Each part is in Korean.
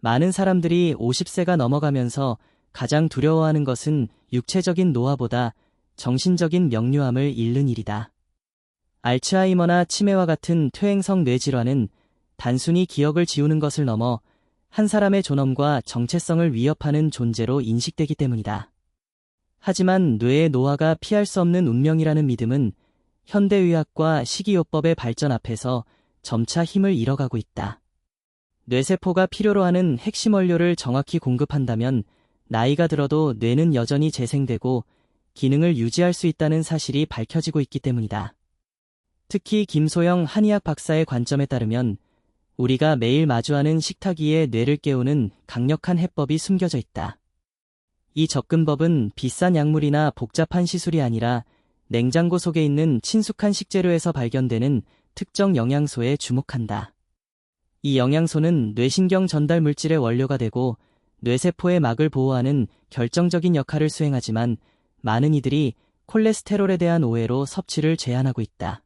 많은 사람들이 50세가 넘어가면서 가장 두려워하는 것은 육체적인 노화보다 정신적인 명료함을 잃는 일이다. 알츠하이머나 치매와 같은 퇴행성 뇌질환은 단순히 기억을 지우는 것을 넘어 한 사람의 존엄과 정체성을 위협하는 존재로 인식되기 때문이다. 하지만 뇌의 노화가 피할 수 없는 운명이라는 믿음은 현대의학과 식이요법의 발전 앞에서 점차 힘을 잃어가고 있다. 뇌세포가 필요로 하는 핵심 원료를 정확히 공급한다면 나이가 들어도 뇌는 여전히 재생되고 기능을 유지할 수 있다는 사실이 밝혀지고 있기 때문이다. 특히 김소영 한의학 박사의 관점에 따르면 우리가 매일 마주하는 식탁 위에 뇌를 깨우는 강력한 해법이 숨겨져 있다. 이 접근법은 비싼 약물이나 복잡한 시술이 아니라 냉장고 속에 있는 친숙한 식재료에서 발견되는 특정 영양소에 주목한다. 이 영양소는 뇌신경 전달 물질의 원료가 되고 뇌세포의 막을 보호하는 결정적인 역할을 수행하지만 많은 이들이 콜레스테롤에 대한 오해로 섭취를 제한하고 있다.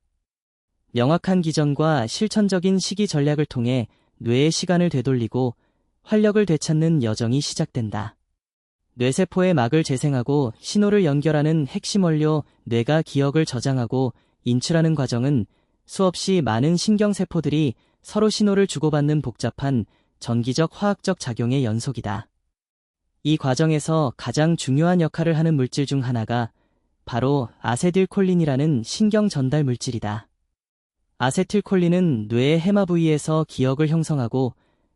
명확한 기전과 실천적인 식이 전략을 통해 뇌의 시간을 되돌리고 활력을 되찾는 여정이 시작된다. 뇌세포의 막을 재생하고 신호를 연결하는 핵심 원료 뇌가 기억을 저장하고 인출하는 과정은 수없이 많은 신경세포들이 서로 신호를 주고받는 복잡한 전기적 화학적 작용의 연속이다. 이 과정에서 가장 중요한 역할을 하는 물질 중 하나가 바로 아세틸콜린이라는 신경 전달 물질이다. 아세틸콜린은 뇌의 해마 부위에서 기억을 형성하고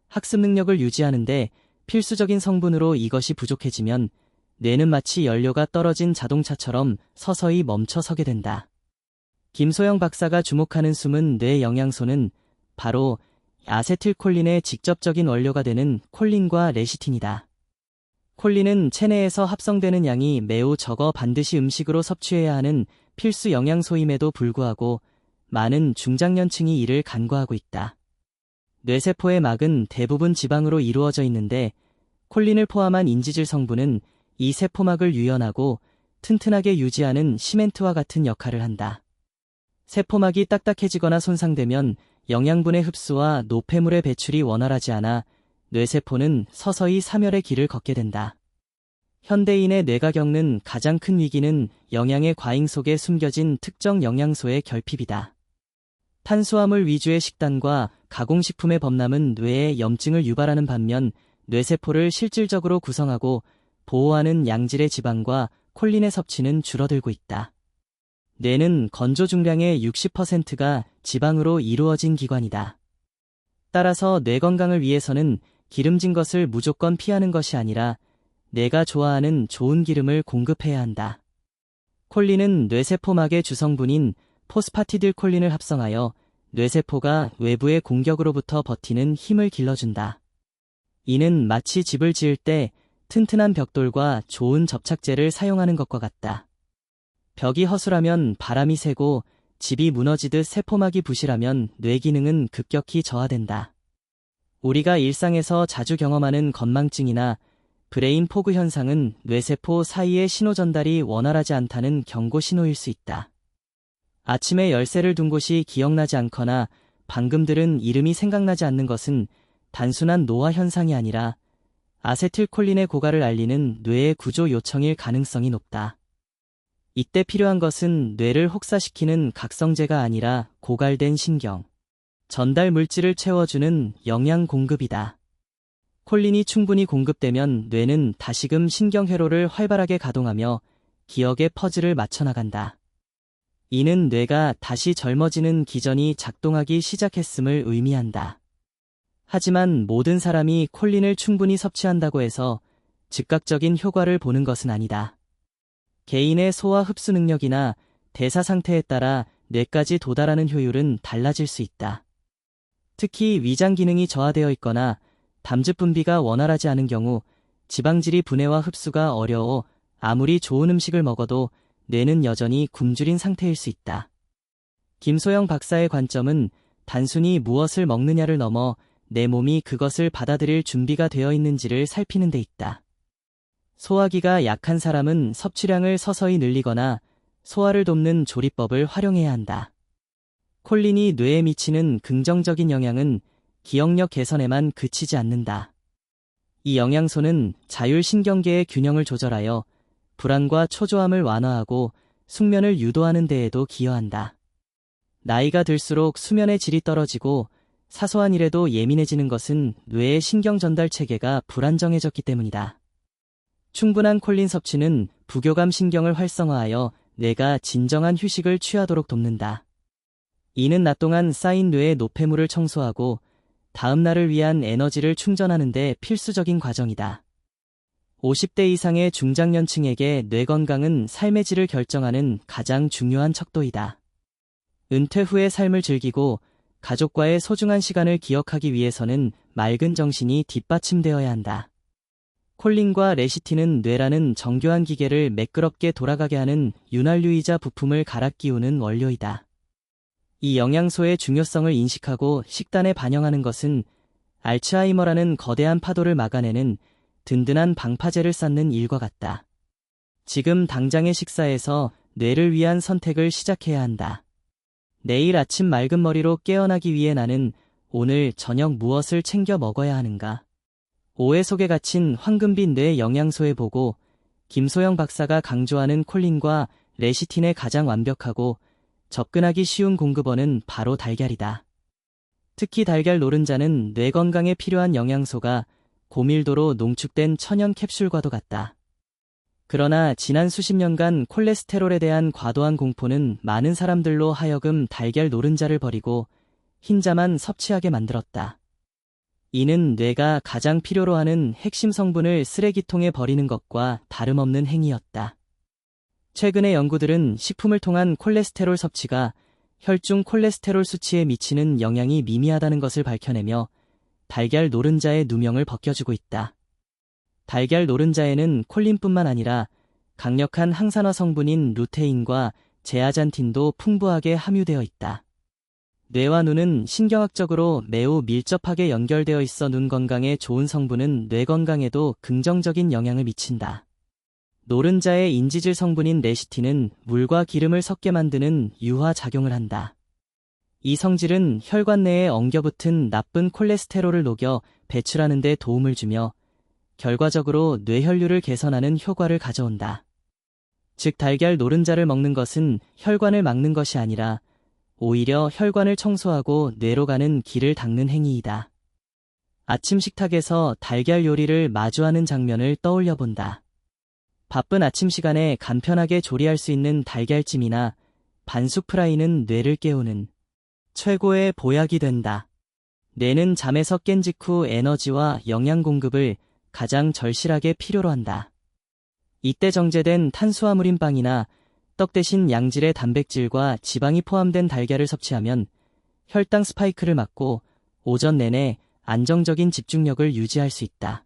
학습 능력을 유지하는데 필수적인 성분으로 이것이 부족해지면 뇌는 마치 연료가 떨어진 자동차처럼 서서히 멈춰 서게 된다. 김소영 박사가 주목하는 숨은 뇌 영양소는 바로 아세틸콜린의 직접적인 원료가 되는 콜린과 레시틴이다. 콜린은 체내에서 합성되는 양이 매우 적어 반드시 음식으로 섭취해야 하는 필수 영양소임에도 불구하고 많은 중장년층이 이를 간과하고 있다. 뇌세포의 막은 대부분 지방으로 이루어져 있는데 콜린을 포함한 인지질 성분은 이 세포막을 유연하고 튼튼하게 유지하는 시멘트와 같은 역할을 한다. 세포막이 딱딱해지거나 손상되면 영양분의 흡수와 노폐물의 배출이 원활하지 않아 뇌세포는 서서히 사멸의 길을 걷게 된다. 현대인의 뇌가 겪는 가장 큰 위기는 영양의 과잉 속에 숨겨진 특정 영양소의 결핍이다. 탄수화물 위주의 식단과 가공식품의 범람은 뇌에 염증을 유발하는 반면 뇌세포를 실질적으로 구성하고 보호하는 양질의 지방과 콜린의 섭취는 줄어들고 있다. 뇌는 건조 중량의 60%가 지방으로 이루어진 기관이다. 따라서 뇌 건강을 위해서는 기름진 것을 무조건 피하는 것이 아니라 내가 좋아하는 좋은 기름을 공급해야 한다. 콜린은 뇌세포막의 주성분인 포스파티딜 콜린을 합성하여 뇌세포가 외부의 공격으로부터 버티는 힘을 길러준다. 이는 마치 집을 지을 때 튼튼한 벽돌과 좋은 접착제를 사용하는 것과 같다. 벽이 허술하면 바람이 새고 집이 무너지듯 세포막이 부실하면 뇌 기능은 급격히 저하된다. 우리가 일상에서 자주 경험하는 건망증이나 브레인 포그 현상은 뇌세포 사이의 신호 전달이 원활하지 않다는 경고 신호일 수 있다. 아침에 열쇠를 둔 곳이 기억나지 않거나 방금 들은 이름이 생각나지 않는 것은 단순한 노화 현상이 아니라 아세틸콜린의 고갈을 알리는 뇌의 구조 요청일 가능성이 높다. 이때 필요한 것은 뇌를 혹사시키는 각성제가 아니라 고갈된 신경, 전달 물질을 채워주는 영양 공급이다. 콜린이 충분히 공급되면 뇌는 다시금 신경회로를 활발하게 가동하며 기억의 퍼즐을 맞춰나간다. 이는 뇌가 다시 젊어지는 기전이 작동하기 시작했음을 의미한다. 하지만 모든 사람이 콜린을 충분히 섭취한다고 해서 즉각적인 효과를 보는 것은 아니다. 개인의 소화 흡수 능력이나 대사 상태에 따라 뇌까지 도달하는 효율은 달라질 수 있다. 특히 위장 기능이 저하되어 있거나 담즙 분비가 원활하지 않은 경우 지방질이 분해와 흡수가 어려워 아무리 좋은 음식을 먹어도 뇌는 여전히 굶주린 상태일 수 있다. 김소영 박사의 관점은 단순히 무엇을 먹느냐를 넘어 내 몸이 그것을 받아들일 준비가 되어 있는지를 살피는 데 있다. 소화기가 약한 사람은 섭취량을 서서히 늘리거나 소화를 돕는 조리법을 활용해야 한다. 콜린이 뇌에 미치는 긍정적인 영향은 기억력 개선에만 그치지 않는다. 이 영양소는 자율신경계의 균형을 조절하여 불안과 초조함을 완화하고 숙면을 유도하는 데에도 기여한다. 나이가 들수록 수면의 질이 떨어지고 사소한 일에도 예민해지는 것은 뇌의 신경 전달 체계가 불안정해졌기 때문이다. 충분한 콜린 섭취는 부교감 신경을 활성화하여 뇌가 진정한 휴식을 취하도록 돕는다. 이는 낮 동안 쌓인 뇌의 노폐물을 청소하고 다음 날을 위한 에너지를 충전하는 데 필수적인 과정이다. 50대 이상의 중장년층에게 뇌 건강은 삶의 질을 결정하는 가장 중요한 척도이다. 은퇴 후의 삶을 즐기고 가족과의 소중한 시간을 기억하기 위해서는 맑은 정신이 뒷받침되어야 한다. 콜린과 레시틴은 뇌라는 정교한 기계를 매끄럽게 돌아가게 하는 윤활유이자 부품을 갈아 끼우는 원료이다. 이 영양소의 중요성을 인식하고 식단에 반영하는 것은 알츠하이머라는 거대한 파도를 막아내는 든든한 방파제를 쌓는 일과 같다. 지금 당장의 식사에서 뇌를 위한 선택을 시작해야 한다. 내일 아침 맑은 머리로 깨어나기 위해 나는 오늘 저녁 무엇을 챙겨 먹어야 하는가? 오해 속에 갇힌 황금빛 뇌 영양소에 보고 김소영 박사가 강조하는 콜린과 레시틴의 가장 완벽하고 접근하기 쉬운 공급원은 바로 달걀이다. 특히 달걀 노른자는 뇌 건강에 필요한 영양소가 고밀도로 농축된 천연 캡슐과도 같다. 그러나 지난 수십 년간 콜레스테롤에 대한 과도한 공포는 많은 사람들로 하여금 달걀 노른자를 버리고 흰자만 섭취하게 만들었다. 이는 뇌가 가장 필요로 하는 핵심 성분을 쓰레기통에 버리는 것과 다름없는 행위였다. 최근의 연구들은 식품을 통한 콜레스테롤 섭취가 혈중 콜레스테롤 수치에 미치는 영향이 미미하다는 것을 밝혀내며 달걀 노른자의 누명을 벗겨주고 있다. 달걀 노른자에는 콜린뿐만 아니라 강력한 항산화 성분인 루테인과 제아잔틴도 풍부하게 함유되어 있다. 뇌와 눈은 신경학적으로 매우 밀접하게 연결되어 있어 눈 건강에 좋은 성분은 뇌 건강에도 긍정적인 영향을 미친다. 노른자의 인지질 성분인 레시틴은 물과 기름을 섞게 만드는 유화 작용을 한다. 이 성질은 혈관 내에 엉겨붙은 나쁜 콜레스테롤을 녹여 배출하는 데 도움을 주며 결과적으로 뇌혈류를 개선하는 효과를 가져온다. 즉 달걀 노른자를 먹는 것은 혈관을 막는 것이 아니라 오히려 혈관을 청소하고 뇌로 가는 길을 닦는 행위이다. 아침 식탁에서 달걀 요리를 마주하는 장면을 떠올려 본다. 바쁜 아침 시간에 간편하게 조리할 수 있는 달걀찜이나 반숙 프라이는 뇌를 깨우는 최고의 보약이 된다. 뇌는 잠에서 깬 직후 에너지와 영양 공급을 가장 절실하게 필요로 한다. 이때 정제된 탄수화물인 빵이나 떡 대신 양질의 단백질과 지방이 포함된 달걀을 섭취하면 혈당 스파이크를 막고 오전 내내 안정적인 집중력을 유지할 수 있다.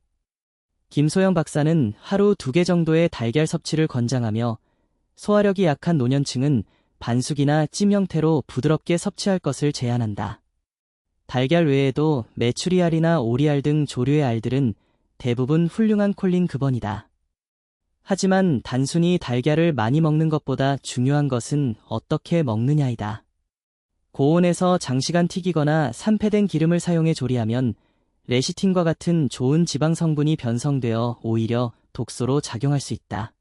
김소영 박사는 하루 두개 정도의 달걀 섭취를 권장하며 소화력이 약한 노년층은 반숙이나 찜 형태로 부드럽게 섭취할 것을 제안한다. 달걀 외에도 메추리알이나 오리알 등 조류의 알들은 대부분 훌륭한 콜린 급원이다. 하지만 단순히 달걀을 많이 먹는 것보다 중요한 것은 어떻게 먹느냐이다. 고온에서 장시간 튀기거나 산패된 기름을 사용해 조리하면 레시틴과 같은 좋은 지방 성분이 변성되어 오히려 독소로 작용할 수 있다.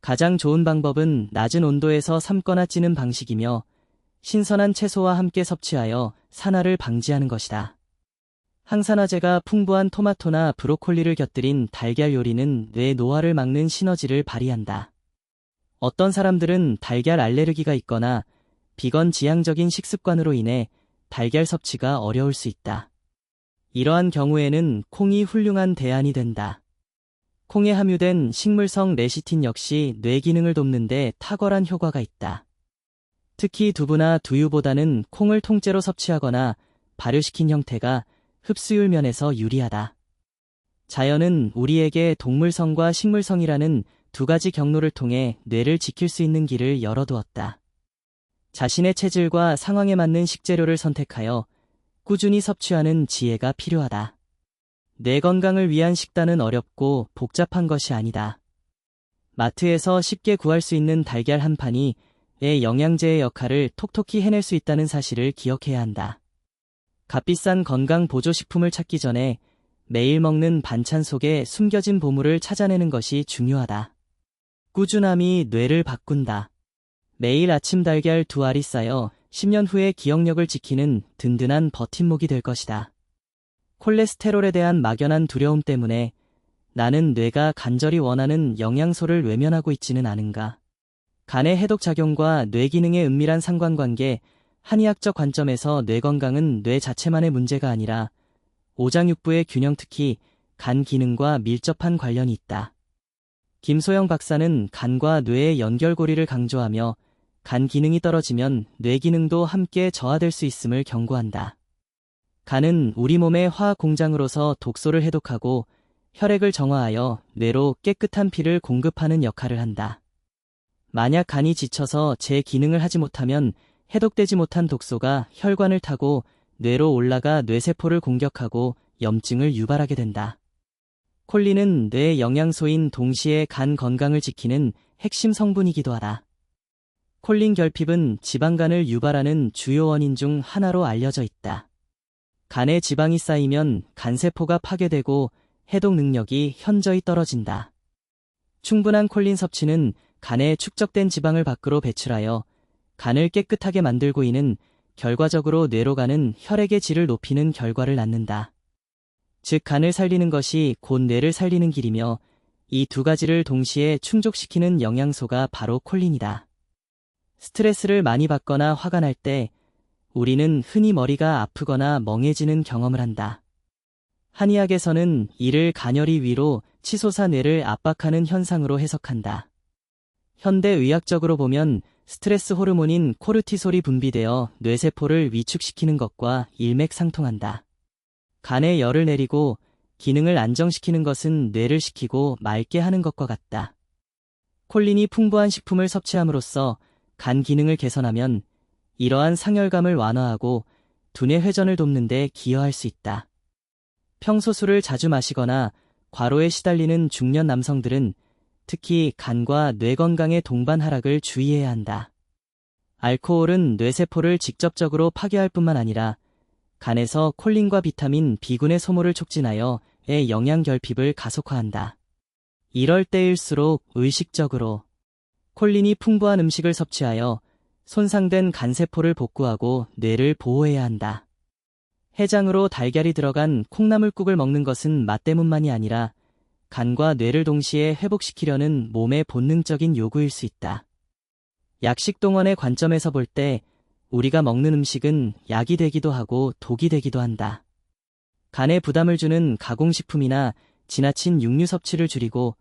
가장 좋은 방법은 낮은 온도에서 삶거나 찌는 방식이며 신선한 채소와 함께 섭취하여 산화를 방지하는 것이다. 항산화제가 풍부한 토마토나 브로콜리를 곁들인 달걀 요리는 뇌 노화를 막는 시너지를 발휘한다. 어떤 사람들은 달걀 알레르기가 있거나 비건 지향적인 식습관으로 인해 달걀 섭취가 어려울 수 있다. 이러한 경우에는 콩이 훌륭한 대안이 된다. 콩에 함유된 식물성 레시틴 역시 뇌 기능을 돕는데 탁월한 효과가 있다. 특히 두부나 두유보다는 콩을 통째로 섭취하거나 발효시킨 형태가 흡수율 면에서 유리하다. 자연은 우리에게 동물성과 식물성이라는 두 가지 경로를 통해 뇌를 지킬 수 있는 길을 열어두었다. 자신의 체질과 상황에 맞는 식재료를 선택하여 꾸준히 섭취하는 지혜가 필요하다. 뇌 건강을 위한 식단은 어렵고 복잡한 것이 아니다. 마트에서 쉽게 구할 수 있는 달걀 한 판이 내 영양제의 역할을 톡톡히 해낼 수 있다는 사실을 기억해야 한다. 값비싼 건강 보조식품을 찾기 전에 매일 먹는 반찬 속에 숨겨진 보물을 찾아내는 것이 중요하다. 꾸준함이 뇌를 바꾼다. 매일 아침 달걀 두 알이 쌓여 10년 후에 기억력을 지키는 든든한 버팀목이 될 것이다. 콜레스테롤에 대한 막연한 두려움 때문에 나는 뇌가 간절히 원하는 영양소를 외면하고 있지는 않은가. 간의 해독작용과 뇌 기능의 은밀한 상관관계, 한의학적 관점에서 뇌 건강은 뇌 자체만의 문제가 아니라 오장육부의 균형 특히 간 기능과 밀접한 관련이 있다. 김소영 박사는 간과 뇌의 연결고리를 강조하며 간 기능이 떨어지면 뇌 기능도 함께 저하될 수 있음을 경고한다. 간은 우리 몸의 화학 공장으로서 독소를 해독하고 혈액을 정화하여 뇌로 깨끗한 피를 공급하는 역할을 한다. 만약 간이 지쳐서 제 기능을 하지 못하면 해독되지 못한 독소가 혈관을 타고 뇌로 올라가 뇌세포를 공격하고 염증을 유발하게 된다. 콜린은 뇌 영양소인 동시에 간 건강을 지키는 핵심 성분이기도 하다. 콜린 결핍은 지방간을 유발하는 주요 원인 중 하나로 알려져 있다. 간에 지방이 쌓이면 간세포가 파괴되고 해독 능력이 현저히 떨어진다. 충분한 콜린 섭취는 간에 축적된 지방을 밖으로 배출하여 간을 깨끗하게 만들고 이는 결과적으로 뇌로 가는 혈액의 질을 높이는 결과를 낳는다. 즉 간을 살리는 것이 곧 뇌를 살리는 길이며 이 두 가지를 동시에 충족시키는 영양소가 바로 콜린이다. 스트레스를 많이 받거나 화가 날 때 우리는 흔히 머리가 아프거나 멍해지는 경험을 한다. 한의학에서는 이를 간열이 위로 치솟아 뇌를 압박하는 현상으로 해석한다. 현대 의학적으로 보면 스트레스 호르몬인 코르티솔이 분비되어 뇌세포를 위축시키는 것과 일맥상통한다. 간에 열을 내리고 기능을 안정시키는 것은 뇌를 식히고 맑게 하는 것과 같다. 콜린이 풍부한 식품을 섭취함으로써 간 기능을 개선하면 이러한 상열감을 완화하고 두뇌 회전을 돕는 데 기여할 수 있다. 평소 술을 자주 마시거나 과로에 시달리는 중년 남성들은 특히 간과 뇌 건강의 동반 하락을 주의해야 한다. 알코올은 뇌세포를 직접적으로 파괴할 뿐만 아니라 간에서 콜린과 비타민 B군의 소모를 촉진하여 의 영양 결핍을 가속화한다. 이럴 때일수록 의식적으로 콜린이 풍부한 음식을 섭취하여 손상된 간세포를 복구하고 뇌를 보호해야 한다. 해장으로 달걀이 들어간 콩나물국을 먹는 것은 맛 때문만이 아니라 간과 뇌를 동시에 회복시키려는 몸의 본능적인 요구일 수 있다. 약식 동원의 관점에서 볼 때 우리가 먹는 음식은 약이 되기도 하고 독이 되기도 한다. 간에 부담을 주는 가공식품이나 지나친 육류 섭취를 줄이고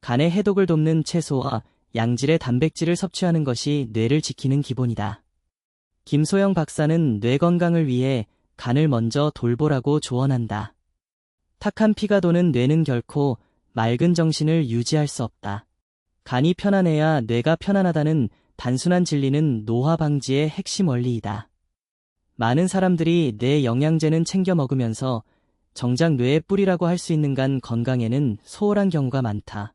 간의 해독을 돕는 채소와 양질의 단백질을 섭취하는 것이 뇌를 지키는 기본이다. 김소영 박사는 뇌 건강을 위해 간을 먼저 돌보라고 조언한다. 탁한 피가 도는 뇌는 결코 맑은 정신을 유지할 수 없다. 간이 편안해야 뇌가 편안하다는 단순한 진리는 노화 방지의 핵심 원리이다. 많은 사람들이 뇌 영양제는 챙겨 먹으면서 정작 뇌의 뿌리라고 할 수 있는 간 건강에는 소홀한 경우가 많다.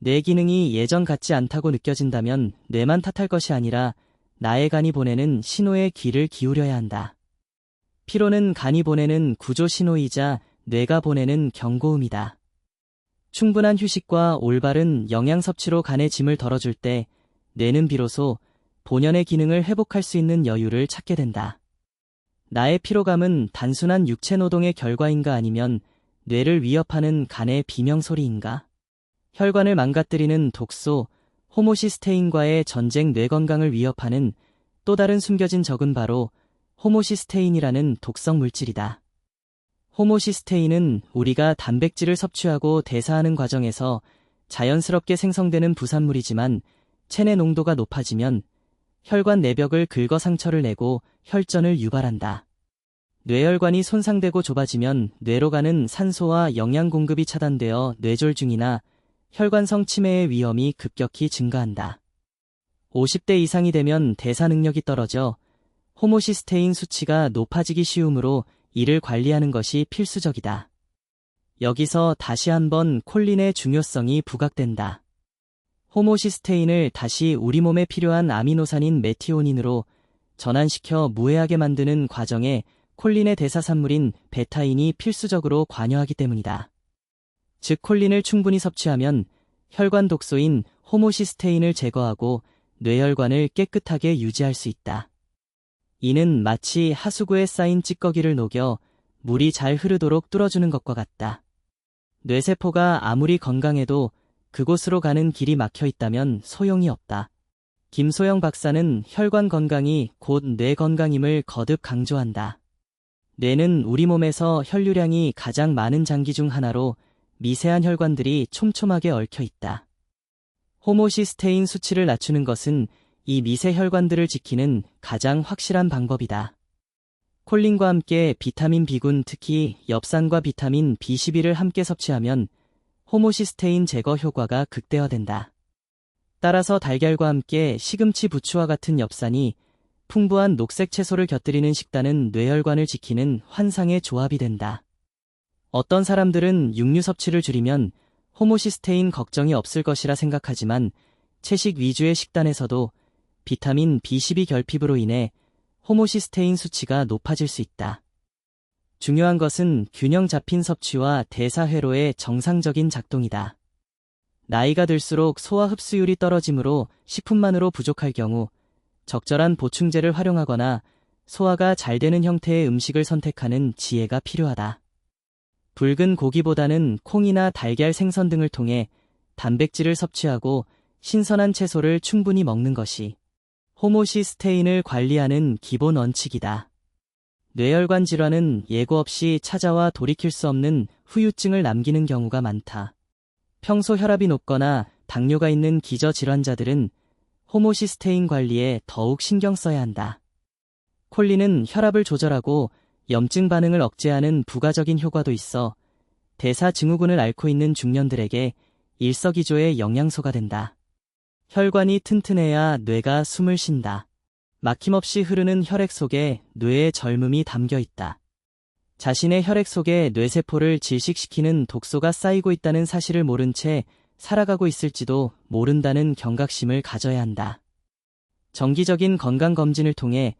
뇌 기능이 예전 같지 않다고 느껴진다면 뇌만 탓할 것이 아니라 나의 간이 보내는 신호에 귀를 기울여야 한다. 피로는 간이 보내는 구조 신호이자 뇌가 보내는 경고음이다. 충분한 휴식과 올바른 영양 섭취로 간의 짐을 덜어줄 때 뇌는 비로소 본연의 기능을 회복할 수 있는 여유를 찾게 된다. 나의 피로감은 단순한 육체 노동의 결과인가 아니면 뇌를 위협하는 간의 비명 소리인가? 혈관을 망가뜨리는 독소, 호모시스테인과의 전쟁 뇌 건강을 위협하는 또 다른 숨겨진 적은 바로 호모시스테인이라는 독성 물질이다. 호모시스테인은 우리가 단백질을 섭취하고 대사하는 과정에서 자연스럽게 생성되는 부산물이지만 체내 농도가 높아지면 혈관 내벽을 긁어 상처를 내고 혈전을 유발한다. 뇌혈관이 손상되고 좁아지면 뇌로 가는 산소와 영양 공급이 차단되어 뇌졸중이나 혈관성 치매의 위험이 급격히 증가한다. 50대 이상이 되면 대사 능력이 떨어져 호모시스테인 수치가 높아지기 쉬우므로 이를 관리하는 것이 필수적이다. 여기서 다시 한번 콜린의 중요성이 부각된다. 호모시스테인을 다시 우리 몸에 필요한 아미노산인 메티오닌으로 전환시켜 무해하게 만드는 과정에 콜린의 대사산물인 베타인이 필수적으로 관여하기 때문이다. 즉 콜린을 충분히 섭취하면 혈관 독소인 호모시스테인을 제거하고 뇌혈관을 깨끗하게 유지할 수 있다. 이는 마치 하수구에 쌓인 찌꺼기를 녹여 물이 잘 흐르도록 뚫어주는 것과 같다. 뇌세포가 아무리 건강해도 그곳으로 가는 길이 막혀 있다면 소용이 없다. 김소영 박사는 혈관 건강이 곧 뇌 건강임을 거듭 강조한다. 뇌는 우리 몸에서 혈류량이 가장 많은 장기 중 하나로 미세한 혈관들이 촘촘하게 얽혀 있다. 호모시스테인 수치를 낮추는 것은 이 미세 혈관들을 지키는 가장 확실한 방법이다. 콜린과 함께 비타민 B군 특히 엽산과 비타민 B12를 함께 섭취하면 호모시스테인 제거 효과가 극대화된다. 따라서 달걀과 함께 시금치 부추와 같은 엽산이 풍부한 녹색 채소를 곁들이는 식단은 뇌혈관을 지키는 환상의 조합이 된다. 어떤 사람들은 육류 섭취를 줄이면 호모시스테인 걱정이 없을 것이라 생각하지만 채식 위주의 식단에서도 비타민 B12 결핍으로 인해 호모시스테인 수치가 높아질 수 있다. 중요한 것은 균형 잡힌 섭취와 대사회로의 정상적인 작동이다. 나이가 들수록 소화 흡수율이 떨어지므로 식품만으로 부족할 경우 적절한 보충제를 활용하거나 소화가 잘 되는 형태의 음식을 선택하는 지혜가 필요하다. 붉은 고기보다는 콩이나 달걀 생선 등을 통해 단백질을 섭취하고 신선한 채소를 충분히 먹는 것이 호모시스테인을 관리하는 기본 원칙이다. 뇌혈관 질환은 예고 없이 찾아와 돌이킬 수 없는 후유증을 남기는 경우가 많다. 평소 혈압이 높거나 당뇨가 있는 기저 질환자들은 호모시스테인 관리에 더욱 신경 써야 한다. 콜린은 혈압을 조절하고 염증 반응을 억제하는 부가적인 효과도 있어 대사 증후군을 앓고 있는 중년들에게 일석이조의 영양소가 된다. 혈관이 튼튼해야 뇌가 숨을 쉰다. 막힘없이 흐르는 혈액 속에 뇌의 젊음이 담겨 있다. 자신의 혈액 속에 뇌세포를 질식시키는 독소가 쌓이고 있다는 사실을 모른 채 살아가고 있을지도 모른다는 경각심을 가져야 한다. 정기적인 건강검진을 통해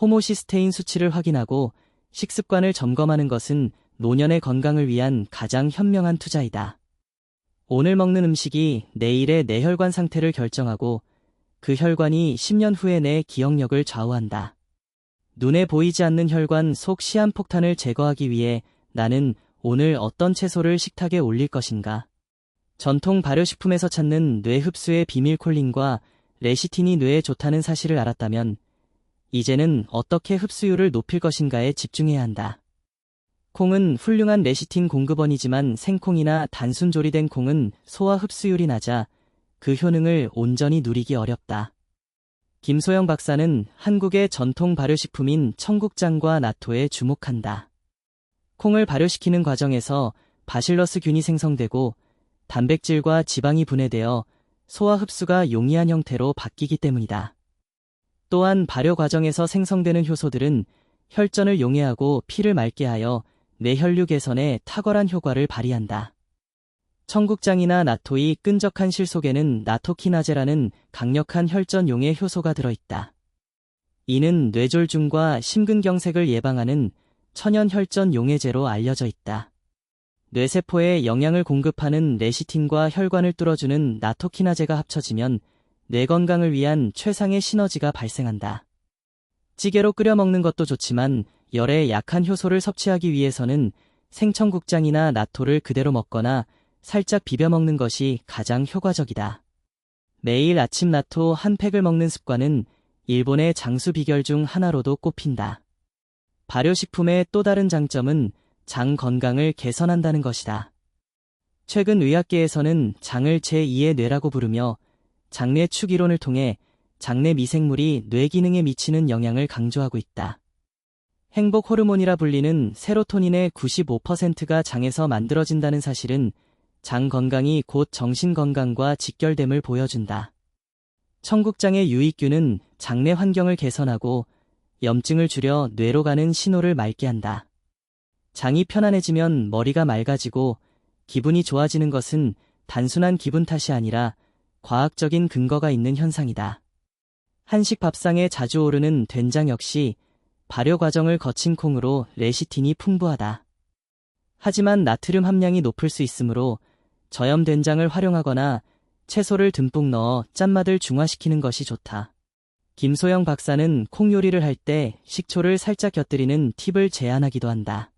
호모시스테인 수치를 확인하고 식습관을 점검하는 것은 노년의 건강을 위한 가장 현명한 투자이다. 오늘 먹는 음식이 내일의 뇌혈관 상태를 결정하고 그 혈관이 10년 후의 내 기억력을 좌우한다. 눈에 보이지 않는 혈관 속 시한폭탄을 제거하기 위해 나는 오늘 어떤 채소를 식탁에 올릴 것인가? 전통 발효식품에서 찾는 뇌 흡수의 비밀 콜린과 레시틴이 뇌에 좋다는 사실을 알았다면 이제는 어떻게 흡수율을 높일 것인가에 집중해야 한다. 콩은 훌륭한 레시틴 공급원이지만 생콩이나 단순 조리된 콩은 소화 흡수율이 낮아 그 효능을 온전히 누리기 어렵다. 김소영 박사는 한국의 전통 발효식품인 청국장과 나토에 주목한다. 콩을 발효시키는 과정에서 바실러스균이 생성되고 단백질과 지방이 분해되어 소화 흡수가 용이한 형태로 바뀌기 때문이다. 또한 발효 과정에서 생성되는 효소들은 혈전을 용해하고 피를 맑게 하여 뇌혈류 개선에 탁월한 효과를 발휘한다. 청국장이나 나토의 끈적한 실 속에는 나토키나제라는 강력한 혈전 용해 효소가 들어있다. 이는 뇌졸중과 심근경색을 예방하는 천연 혈전 용해제로 알려져 있다. 뇌세포에 영양을 공급하는 레시틴과 혈관을 뚫어주는 나토키나제가 합쳐지면 뇌 건강을 위한 최상의 시너지가 발생한다. 찌개로 끓여 먹는 것도 좋지만 열에 약한 효소를 섭취하기 위해서는 생청국장이나 나토를 그대로 먹거나 살짝 비벼 먹는 것이 가장 효과적이다. 매일 아침 나토 한 팩을 먹는 습관은 일본의 장수 비결 중 하나로도 꼽힌다. 발효식품의 또 다른 장점은 장 건강을 개선한다는 것이다. 최근 의학계에서는 장을 제2의 뇌라고 부르며 장내 축이론을 통해 장내 미생물이 뇌 기능에 미치는 영향을 강조하고 있다. 행복 호르몬이라 불리는 세로토닌의 95%가 장에서 만들어진다는 사실은 장 건강이 곧 정신 건강과 직결됨을 보여준다. 청국장의 유익균은 장내 환경을 개선하고 염증을 줄여 뇌로 가는 신호를 맑게 한다. 장이 편안해지면 머리가 맑아지고 기분이 좋아지는 것은 단순한 기분 탓이 아니라 과학적인 근거가 있는 현상이다. 한식 밥상에 자주 오르는 된장 역시 발효 과정을 거친 콩으로 레시틴이 풍부하다. 하지만 나트륨 함량이 높을 수 있으므로 저염 된장을 활용하거나 채소를 듬뿍 넣어 짠맛을 중화시키는 것이 좋다. 김소영 박사는 콩 요리를 할 때 식초를 살짝 곁들이는 팁을 제안하기도 한다.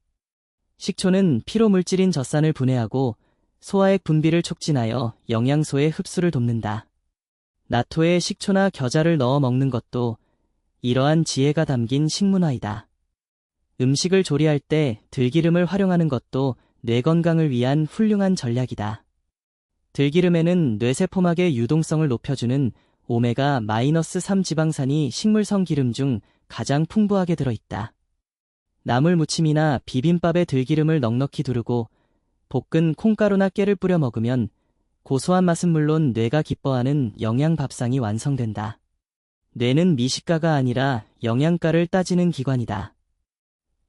식초는 피로 물질인 젖산을 분해하고 소화액 분비를 촉진하여 영양소의 흡수를 돕는다. 나토에 식초나 겨자를 넣어 먹는 것도 이러한 지혜가 담긴 식문화이다. 음식을 조리할 때 들기름을 활용하는 것도 뇌 건강을 위한 훌륭한 전략이다. 들기름에는 뇌세포막의 유동성을 높여주는 오메가-3 지방산이 식물성 기름 중 가장 풍부하게 들어있다. 나물 무침이나 비빔밥에 들기름을 넉넉히 두르고 볶은 콩가루나 깨를 뿌려 먹으면 고소한 맛은 물론 뇌가 기뻐하는 영양 밥상이 완성된다. 뇌는 미식가가 아니라 영양가를 따지는 기관이다.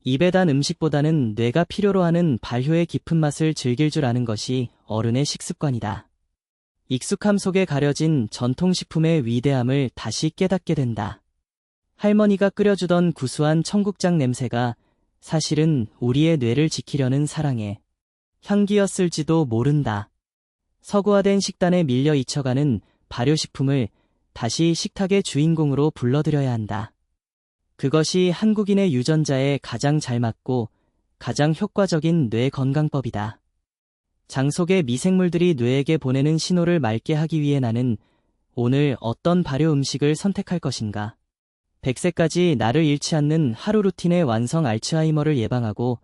입에 단 음식보다는 뇌가 필요로 하는 발효의 깊은 맛을 즐길 줄 아는 것이 어른의 식습관이다. 익숙함 속에 가려진 전통식품의 위대함을 다시 깨닫게 된다. 할머니가 끓여주던 구수한 청국장 냄새가 사실은 우리의 뇌를 지키려는 사랑의 향기였을지도 모른다. 서구화된 식단에 밀려 잊혀가는 발효식품을 다시 식탁의 주인공으로 불러들여야 한다. 그것이 한국인의 유전자에 가장 잘 맞고 가장 효과적인 뇌 건강법이다. 장 속의 미생물들이 뇌에게 보내는 신호를 맑게 하기 위해 나는 오늘 어떤 발효 음식을 선택할 것인가? 100세까지 나를 잃지 않는 하루 루틴의 완성 알츠하이머를 예방하고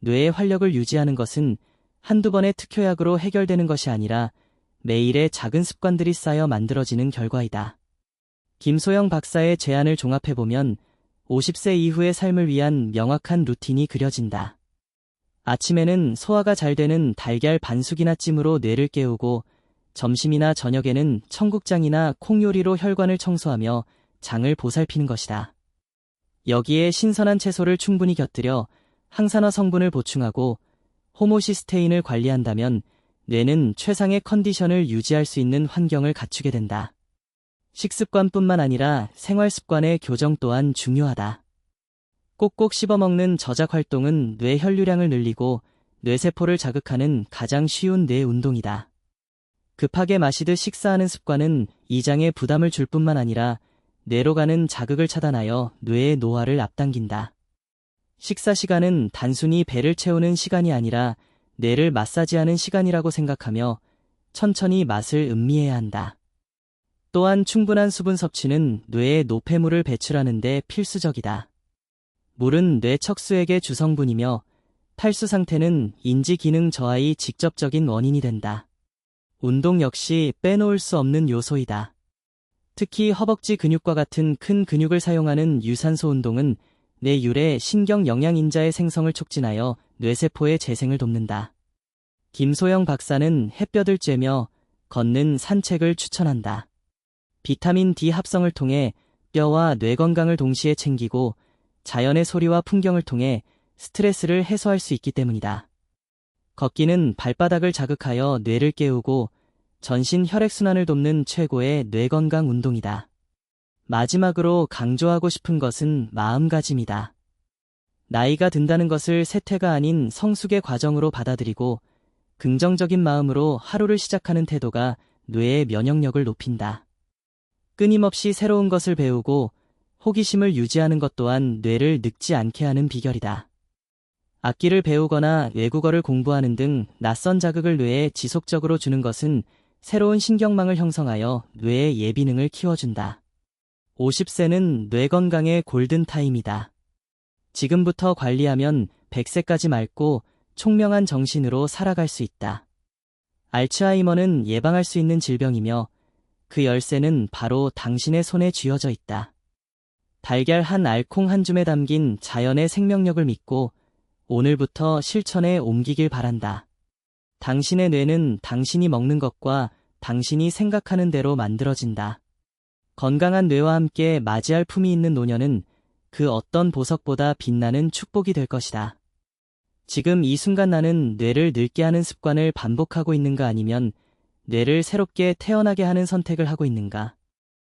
뇌의 활력을 유지하는 것은 한두 번의 특효약으로 해결되는 것이 아니라 매일의 작은 습관들이 쌓여 만들어지는 결과이다. 김소영 박사의 제안을 종합해보면 50세 이후의 삶을 위한 명확한 루틴이 그려진다. 아침에는 소화가 잘 되는 달걀 반숙이나 찜으로 뇌를 깨우고 점심이나 저녁에는 청국장이나 콩 요리로 혈관을 청소하며 장을 보살피는 것이다. 여기에 신선한 채소를 충분히 곁들여 항산화 성분을 보충하고 호모시스테인을 관리한다면 뇌는 최상의 컨디션을 유지할 수 있는 환경을 갖추게 된다. 식습관뿐만 아니라 생활습관의 교정 또한 중요하다. 꼭꼭 씹어먹는 저작 활동은 뇌 혈류량을 늘리고 뇌세포를 자극하는 가장 쉬운 뇌 운동이다. 급하게 마시듯 식사하는 습관은 이장에 부담을 줄 뿐만 아니라 뇌로 가는 자극을 차단하여 뇌의 노화를 앞당긴다. 식사 시간은 단순히 배를 채우는 시간이 아니라 뇌를 마사지하는 시간이라고 생각하며 천천히 맛을 음미해야 한다. 또한 충분한 수분 섭취는 뇌에 노폐물을 배출하는 데 필수적이다. 물은 뇌 척수액의 주성분이며 탈수 상태는 인지 기능 저하의 직접적인 원인이 된다. 운동 역시 빼놓을 수 없는 요소이다. 특히 허벅지 근육과 같은 큰 근육을 사용하는 유산소 운동은 뇌율의 신경 영양인자의 생성을 촉진하여 뇌세포의 재생을 돕는다. 김소영 박사는 햇볕을 쬐며 걷는 산책을 추천한다. 비타민 D 합성을 통해 뼈와 뇌 건강을 동시에 챙기고 자연의 소리와 풍경을 통해 스트레스를 해소할 수 있기 때문이다. 걷기는 발바닥을 자극하여 뇌를 깨우고 전신 혈액순환을 돕는 최고의 뇌건강 운동이다. 마지막으로 강조하고 싶은 것은 마음가짐이다. 나이가 든다는 것을 세태가 아닌 성숙의 과정으로 받아들이고 긍정적인 마음으로 하루를 시작하는 태도가 뇌의 면역력을 높인다. 끊임없이 새로운 것을 배우고 호기심을 유지하는 것 또한 뇌를 늙지 않게 하는 비결이다. 악기를 배우거나 외국어를 공부하는 등 낯선 자극을 뇌에 지속적으로 주는 것은 새로운 신경망을 형성하여 뇌의 예비능을 키워준다. 50세는 뇌 건강의 골든타임이다. 지금부터 관리하면 100세까지 맑고 총명한 정신으로 살아갈 수 있다. 알츠하이머는 예방할 수 있는 질병이며 그 열쇠는 바로 당신의 손에 쥐어져 있다. 달걀 한 알콩 한 줌에 담긴 자연의 생명력을 믿고 오늘부터 실천에 옮기길 바란다. 당신의 뇌는 당신이 먹는 것과 당신이 생각하는 대로 만들어진다. 건강한 뇌와 함께 맞이할 품이 있는 노년은 그 어떤 보석보다 빛나는 축복이 될 것이다. 지금 이 순간 나는 뇌를 늙게 하는 습관을 반복하고 있는가 아니면 뇌를 새롭게 태어나게 하는 선택을 하고 있는가?